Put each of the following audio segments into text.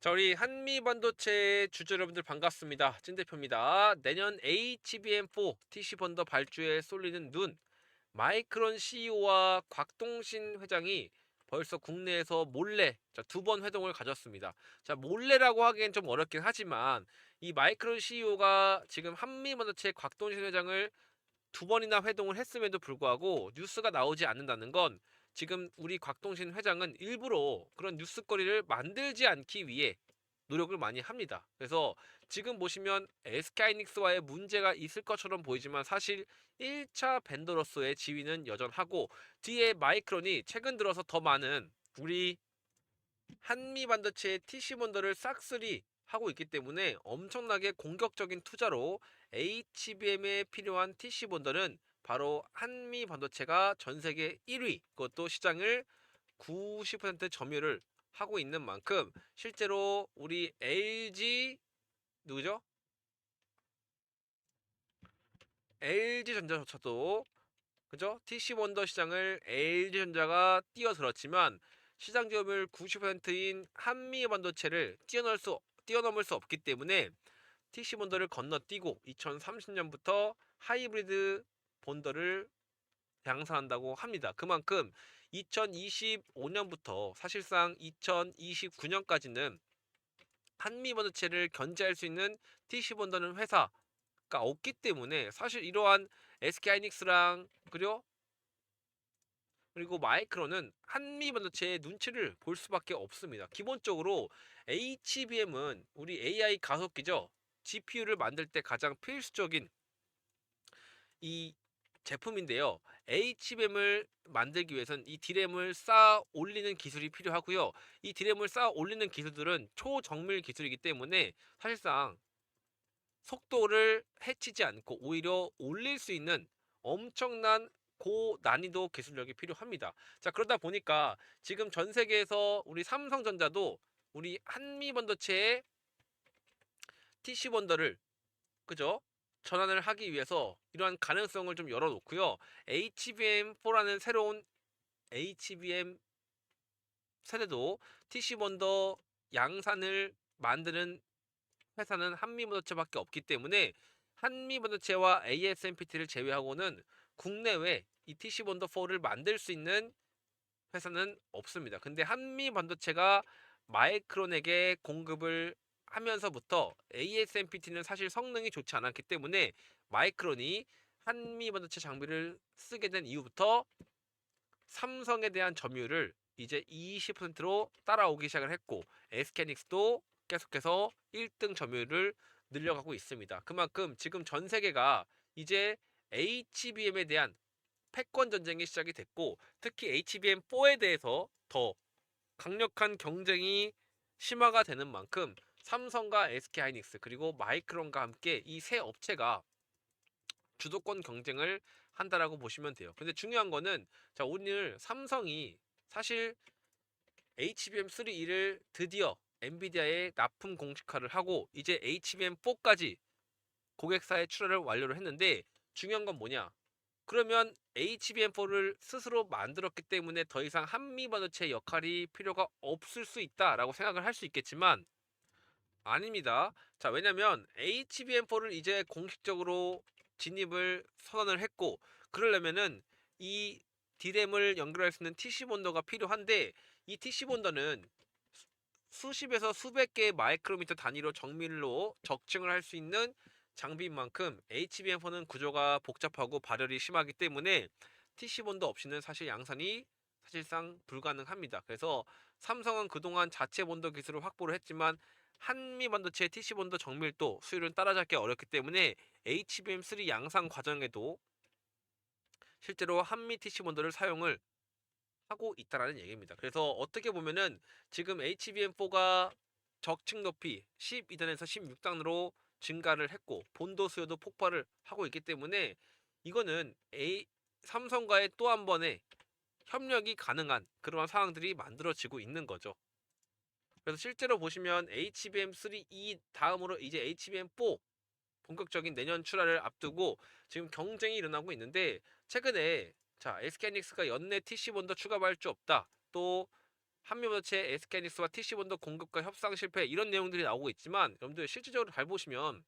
자, 우리 한미 반도체 주주 여러분들 반갑습니다. 찐 대표입니다. 내년 HBM4 TC 번더 발주에 쏠리는 눈 마이크론 CEO와 곽동신 회장이 벌써 국내에서 몰래 두 번 회동을 가졌습니다. 자, 몰래라고 하기엔 좀 어렵긴 하지만 이 마이크론 CEO가 지금 한미 반도체 곽동신 회장을 두 번이나 회동을 했음에도 불구하고 뉴스가 나오지 않는다는 건 지금 우리 곽동신 회장은 일부러 그런 뉴스거리를 만들지 않기 위해 노력을 많이 합니다. 그래서 지금 보시면 SK이닉스와의 문제가 있을 것처럼 보이지만 사실 1차 벤더로서의 지위는 여전하고 뒤에 마이크론이 최근 들어서 더 많은 우리 한미 반도체의 TC 본더를 싹쓸이 하고 있기 때문에 엄청나게 공격적인 투자로 HBM에 필요한 TC 본더는 바로 한미 반도체가 전 세계 1위 그것도 시장을 90% 점유를 하고 있는 만큼 실제로 우리 LG 누구죠? LG전자조차도 그죠? TC 원더 시장을 LG전자가 뛰어들었지만 시장 점유율 90%인 한미 반도체를 뛰어넘을 수 뛰어넘을 수 없기 때문에 TC 본더를 건너뛰고 2030년부터 하이브리드 본더를 양산한다고 합니다. 그만큼 2025년부터 사실상 2029년까지는 한미 반도체를 견제할 수 있는 TC 본더는 회사가 없기 때문에 사실 이러한 SK하이닉스랑 그리고 그리고 마이크론은 한미 반도체의 눈치를 볼 수밖에 없습니다. 기본적으로 HBM은 우리 AI 가속기죠. GPU를 만들 때 가장 필수적인 이 제품인데요. HBM을 만들기 위해서는 이 디램을 쌓아 올리는 기술이 필요하고요. 이 디램을 쌓아 올리는 기술들은 초정밀 기술이기 때문에 사실상 속도를 해치지 않고 오히려 올릴 수 있는 엄청난 고난이도 기술력이 필요합니다. 자, 그러다 보니까 지금 전 세계에서 우리 삼성전자도 우리 한미 번더체의 TC 번더를 그죠? 전환을 하기 위해서 이러한 가능성을 좀 열어놓고요. HBM4라는 새로운 HBM 세대도 TC 번더 양산을 만드는 회사는 한미반도체밖에 없기 때문에 한미반도체와 ASMPT를 제외하고는 국내외 이 TC 번더 4를 만들 수 있는 회사는 없습니다. 근데 한미반도체가 마이크론에게 공급을 하면서부터 ASMPT는 사실 성능이 좋지 않았기 때문에 마이크론이 한미 반도체 장비를 쓰게 된 이후부터 삼성에 대한 점유율을 이제 20%로 따라오기 시작을 했고 SK닉스도 계속해서 1등 점유율을 늘려가고 있습니다. 그만큼 지금 전 세계가 이제 HBM에 대한 패권 전쟁이 시작이 됐고 특히 HBM4에 대해서 더 강력한 경쟁이 심화가 되는 만큼 삼성과 SK하이닉스 그리고 마이크론과 함께 이 세 업체가 주도권 경쟁을 한다라고 보시면 돼요. 근데 중요한 거는 자 오늘 삼성이 사실 HBM3E를 드디어 엔비디아에 납품 공식화를 하고 이제 HBM4까지 고객사에 출하를 완료를 했는데 중요한 건 뭐냐? 그러면 HBM4를 스스로 만들었기 때문에 더 이상 한미 반도체 역할이 필요가 없을 수 있다라고 생각을 할 수 있겠지만 아닙니다. 자, 왜냐면 HBM4를 이제 공식적으로 진입을 선언을 했고 그러려면은 이 디램을 연결할 수 있는 TC 본더가 필요한데 이 TC 본더는 수십에서 수백 개의 마이크로미터 단위로 정밀로 적층을 할 수 있는 장비인 만큼 HBM4는 구조가 복잡하고 발열이 심하기 때문에 TC 본더 없이는 사실 양산이 사실상 불가능합니다. 그래서 삼성은 그동안 자체 본더 기술을 확보를 했지만 한미 반도체 TC 본더 정밀도 수율은 따라잡기 어렵기 때문에 HBM3 양산 과정에도 실제로 한미 TC 본더를 사용을 하고 있다라는 얘기입니다. 그래서 어떻게 보면은 지금 HBM4가 적층 높이 12단에서 16단으로 증가를 했고 본도 수요도 폭발을 하고 있기 때문에 이거는 A 삼성과의 또 한 번의 협력이 가능한 그러한 상황들이 만들어지고 있는 거죠. 그래서 실제로 보시면 HBM3E 다음으로 이제 HBM4 본격적인 내년 출하를 앞두고 지금 경쟁이 일어나고 있는데 최근에 자 SK하이닉스가 연내 TC 본더 추가 발주 없다. 또 한미반도체, SK하이닉스와 TC본도 공급과 협상 실패 이런 내용들이 나오고 있지만 여러분들 실질적으로 잘 보시면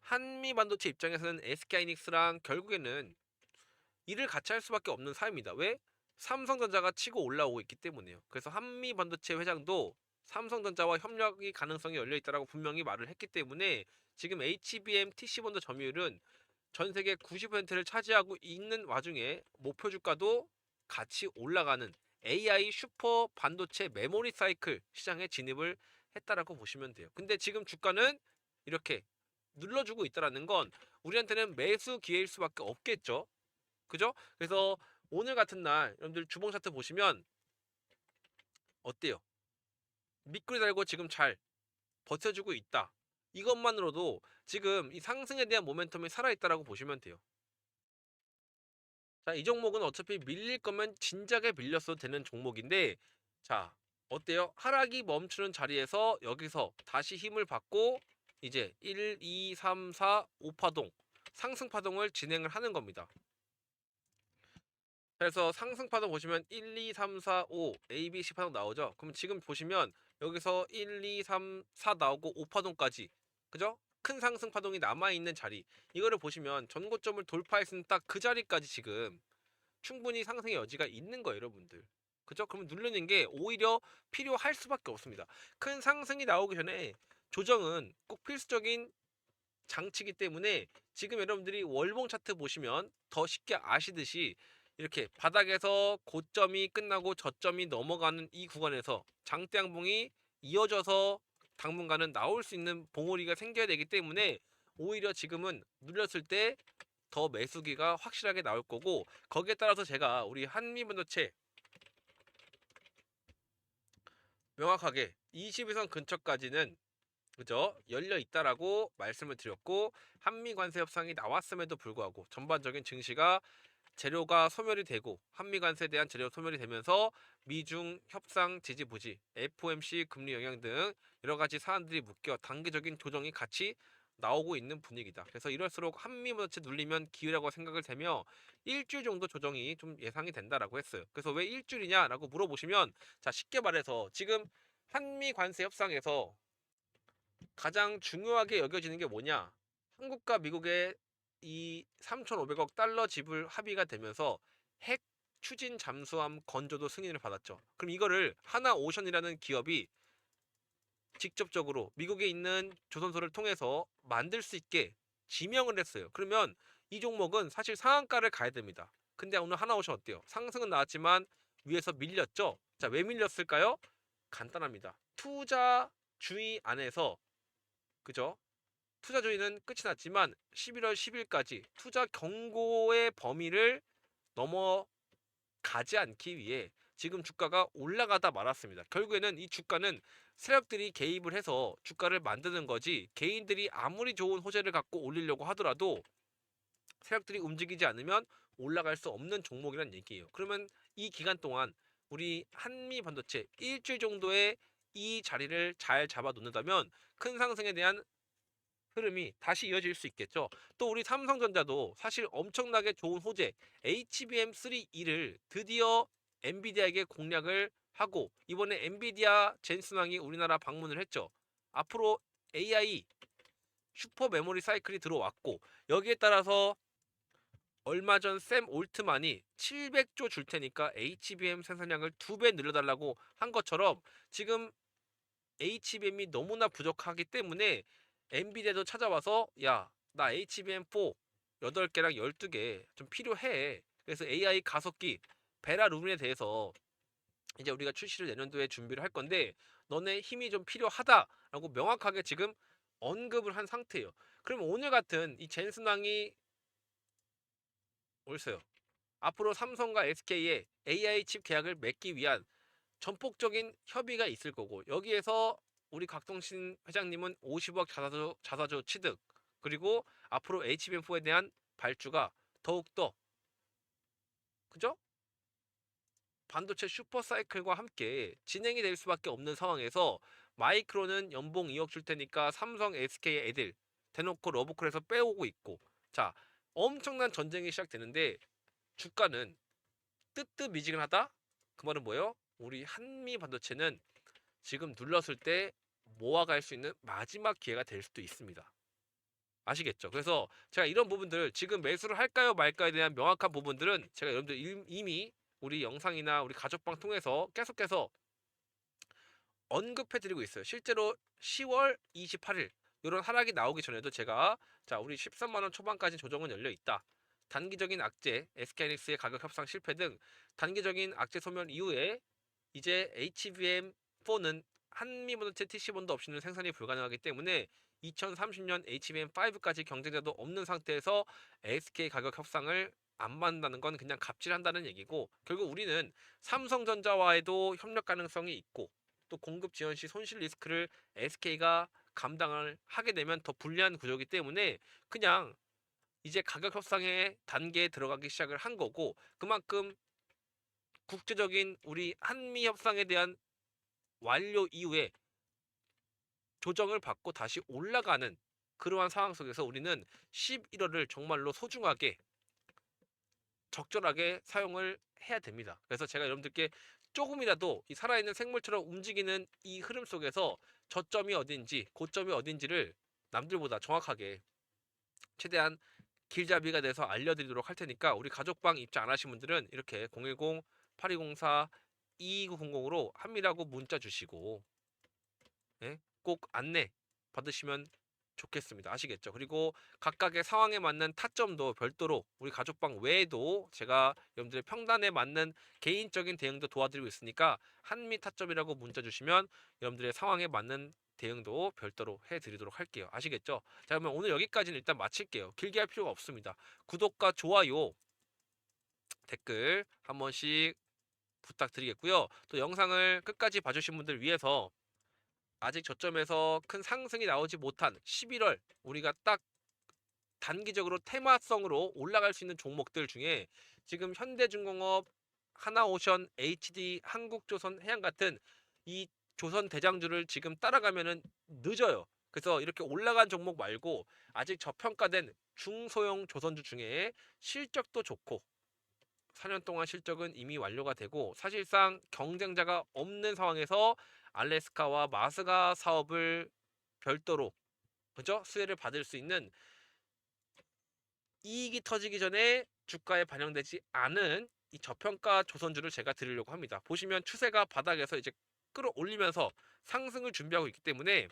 한미 반도체 입장에서는 SK하이닉스랑 결국에는 일을 같이 할 수밖에 없는 사입니다. 왜? 삼성전자가 치고 올라오고 있기 때문에요. 그래서 한미 반도체 회장도 삼성전자와 협력이 가능성이 열려 있다라고 분명히 말을 했기 때문에 지금 HBM TC본도 점유율은 전 세계 90%를 차지하고 있는 와중에 목표 주가도 같이 올라가는 AI 슈퍼 반도체 메모리 사이클 시장에 진입을 했다라고 보시면 돼요. 근데 지금 주가는 이렇게 눌러주고 있다라는 건 우리한테는 매수 기회일 수밖에 없겠죠. 그죠? 그래서 오늘 같은 날 여러분들 주봉 차트 보시면 어때요? 미꾸리 달고 지금 잘 버텨주고 있다. 이것만으로도 지금 이 상승에 대한 모멘텀이 살아있다라고 보시면 돼요. 자, 이 종목은 어차피 밀릴 거면 진작에 밀렸어도 되는 종목인데, 자, 어때요? 하락이 멈추는 자리에서 여기서 다시 힘을 받고 이제 1, 2, 3, 4, 5파동 상승 파동을 진행을 하는 겁니다. 그래서 상승 파동 보시면 1, 2, 3, 4, 5 A, B, C 파동 나오죠. 그럼 지금 보시면 여기서 1, 2, 3, 4 나오고 5파동까지 그죠? 큰 상승 파동이 남아 있는 자리 이거를 보시면 전고점을 돌파했으면 딱 그 자리까지 지금 충분히 상승의 여지가 있는 거예요, 여러분들. 그죠? 그러면 누르는 게 오히려 필요할 수밖에 없습니다. 큰 상승이 나오기 전에 조정은 꼭 필수적인 장치이기 때문에 지금 여러분들이 월봉 차트 보시면 더 쉽게 아시듯이 이렇게 바닥에서 고점이 끝나고 저점이 넘어가는 이 구간에서 장대 양봉이 이어져서 당분간은 나올 수 있는 봉우리가 생겨야 되기 때문에 오히려 지금은 눌렸을 때 더 매수기가 확실하게 나올 거고 거기에 따라서 제가 우리 한미반도체 명확하게 20일선 근처까지는 그죠 열려 있다라고 말씀을 드렸고 한미 관세 협상이 나왔음에도 불구하고 전반적인 증시가 재료가 소멸이 되고 한미 관세에 대한 재료 소멸이 되면서 미중 협상 지지 부지, FOMC 금리 영향 등 여러 가지 사안들이 묶여 단계적인 조정이 같이 나오고 있는 분위기다. 그래서 이럴수록 한미 반도체 눌리면 기회라고 생각을 되며 일주일 정도 조정이 좀 예상이 된다라고 했어요. 그래서 왜 일주일이냐라고 물어보시면 자 쉽게 말해서 지금 한미 관세 협상에서 가장 중요하게 여겨지는 게 뭐냐? 한국과 미국의 이 3,500억 달러 지불 합의가 되면서 핵 추진 잠수함 건조도 승인을 받았죠. 그럼 이거를 하나 오션이라는 기업이 직접적으로 미국에 있는 조선소를 통해서 만들 수 있게 지명을 했어요. 그러면 이 종목은 사실 상한가를 가야 됩니다. 근데 오늘 하나 오션 어때요? 상승은 나왔지만 위에서 밀렸죠. 자, 왜 밀렸을까요? 간단합니다. 투자 주의 안에서 그죠? 투자주의는 끝이 났지만 11월 10일까지 투자 경고의 범위를 넘어가지 않기 위해 지금 주가가 올라가다 말았습니다. 결국에는 이 주가는 세력들이 개입을 해서 주가를 만드는 거지 개인들이 아무리 좋은 호재를 갖고 올리려고 하더라도 세력들이 움직이지 않으면 올라갈 수 없는 종목이란 얘기예요. 그러면 이 기간 동안 우리 한미 반도체 일주일 정도의 이 자리를 잘 잡아 놓는다면 큰 상승에 대한 흐름이 다시 이어질 수 있겠죠. 또 우리 삼성전자도 사실 엄청나게 좋은 호재 HBM3E를 드디어 엔비디아에게 공략을 하고 이번에 엔비디아 젠슨왕이 우리나라 방문을 했죠. 앞으로 AI 슈퍼 메모리 사이클이 들어왔고 여기에 따라서 얼마 전 샘 올트만이 700조 줄 테니까 HBM 생산량을 두 배 늘려달라고 한 것처럼 지금 HBM이 너무나 부족하기 때문에 엔비디아도 찾아와서 야 나 HBM4 8개랑 12개 좀 필요해. 그래서 AI 가속기 베라 루민에 대해서 이제 우리가 출시를 내년도에 준비를 할 건데 너네 힘이 좀 필요하다라고 명확하게 지금 언급을 한 상태예요. 그럼 오늘 같은 이 젠슨왕이 올세요? 앞으로 삼성과 SK의 AI 칩 계약을 맺기 위한 전폭적인 협의가 있을 거고 여기에서 우리 각동신 회장님은 50억 자사주, 자사주 취득 그리고 앞으로 HBM4에 대한 발주가 더욱더 그죠? 반도체 슈퍼사이클과 함께 진행이 될 수밖에 없는 상황에서 마이크로는 연봉 2억 줄 테니까 삼성, SK 애들 대놓고 러브콜에서 빼오고 있고 자 엄청난 전쟁이 시작되는데 주가는 뜨뜻미지근하다? 그 말은 뭐예요? 우리 한미 반도체는 지금 눌렀을 때 모아갈 수 있는 마지막 기회가 될 수도 있습니다. 아시겠죠? 그래서 제가 이런 부분들 지금 매수를 할까요 말까에 대한 명확한 부분들은 제가 여러분들 임- 이미 우리 영상이나 우리 가족방 통해서 계속해서 언급해 드리고 있어요. 실제로 10월 28일 이런 하락이 나오기 전에도 제가 자 우리 13만 원 초반까지 조정은 열려 있다. 단기적인 악재, SK하이닉스의 가격 협상 실패 등 단기적인 악재 소멸 이후에 이제 HBM4는 한미 반도체 TC본도 없이는 생산이 불가능하기 때문에 2030년 HBM5까지 경쟁자도 없는 상태에서 SK 가격 협상을 안 만든다는 건 그냥 갑질한다는 얘기고 결국 우리는 삼성전자와에도 협력 가능성이 있고 또 공급 지연 시 손실 리스크를 SK가 감당을 하게 되면 더 불리한 구조이기 때문에 그냥 이제 가격 협상의 단계에 들어가기 시작을 한 거고 그만큼 국제적인 우리 한미 협상에 대한 완료 이후에 조정을 받고 다시 올라가는 그러한 상황 속에서 우리는 11월을 정말로 소중하게 적절하게 사용을 해야 됩니다. 그래서 제가 여러분들께 조금이라도 이 살아있는 생물처럼 움직이는 이 흐름 속에서 저점이 어딘지 고점이 어딘지를 남들보다 정확하게 최대한 길잡이가 돼서 알려드리도록 할 테니까 우리 가족방 입장 안 하신 분들은 이렇게 010 8204 2200으로 한미라고 문자 주시고 예? 꼭 안내 받으시면 좋겠습니다. 아시겠죠? 그리고 각각의 상황에 맞는 타점도 별도로 우리 가족방 외에도 제가 여러분들의 평단에 맞는 개인적인 대응도 도와드리고 있으니까 한미 타점이라고 문자 주시면 여러분들의 상황에 맞는 대응도 별도로 해드리도록 할게요. 아시겠죠? 자 그러면 오늘 여기까지는 일단 마칠게요. 길게 할 필요가 없습니다. 구독과 좋아요, 댓글 한 번씩 부탁드리겠고요. 또 영상을 끝까지 봐주신 분들 위해서 아직 저점에서 큰 상승이 나오지 못한 11월 우리가 딱 단기적으로 테마성으로 올라갈 수 있는 종목들 중에 지금 현대중공업, 하나오션, HD, 한국조선, 해양 같은 이 조선 대장주를 지금 따라가면은 늦어요. 그래서 이렇게 올라간 종목 말고 아직 저평가된 중소형 조선주 중에 실적도 좋고 4년 동안 실적은 이미 완료가 되고 사실상 경쟁자가 없는 상황에서 알래스카와 마스가 사업을 별도로 그죠? 수혜를 받을 수 있는 이익이 터지기 전에 주가에 반영되지 않은 이 저평가 조선주를 제가 드리려고 합니다. 보시면 추세가 바닥에서 이제 끌어올리면서 상승을 준비하고 있기 때문에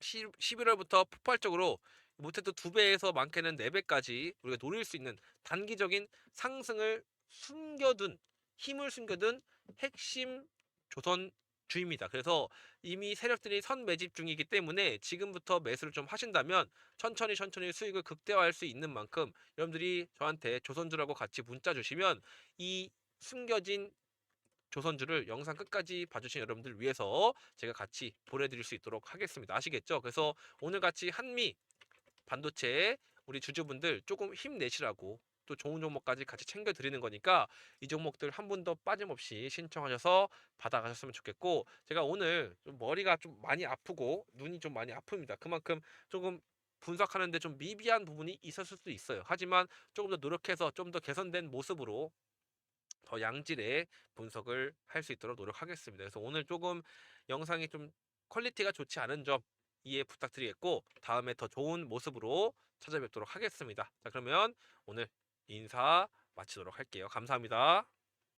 11월부터 폭발적으로 못해도 두 배에서 많게는 네 배까지 우리가 노릴 수 있는 단기적인 상승을 숨겨둔 힘을 숨겨둔 핵심 조선 주입니다. 그래서 이미 세력들이 선 매집 중이기 때문에 지금부터 매수를 좀 하신다면 천천히 천천히 수익을 극대화할 수 있는 만큼 여러분들이 저한테 조선주라고 같이 문자 주시면 이 숨겨진 조선주를 영상 끝까지 봐주신 여러분들 위해서 제가 같이 보내드릴 수 있도록 하겠습니다. 아시겠죠? 그래서 오늘 같이 한미 반도체 우리 주주분들 조금 힘내시라고 또 좋은 종목까지 같이 챙겨 드리는 거니까 이 종목들 한 분도 빠짐없이 신청하셔서 받아가셨으면 좋겠고 제가 오늘 좀 머리가 좀 많이 아프고 눈이 좀 많이 아픕니다. 그만큼 조금 분석하는데 좀 미비한 부분이 있었을 수도 있어요. 하지만 조금 더 노력해서 좀 더 개선된 모습으로 더 양질의 분석을 할 수 있도록 노력하겠습니다. 그래서 오늘 조금 영상이 좀 퀄리티가 좋지 않은 점 이해 부탁드리겠고 다음에 더 좋은 모습으로 찾아뵙도록 하겠습니다. 자 그러면 오늘 인사 마치도록 할게요. 감사합니다.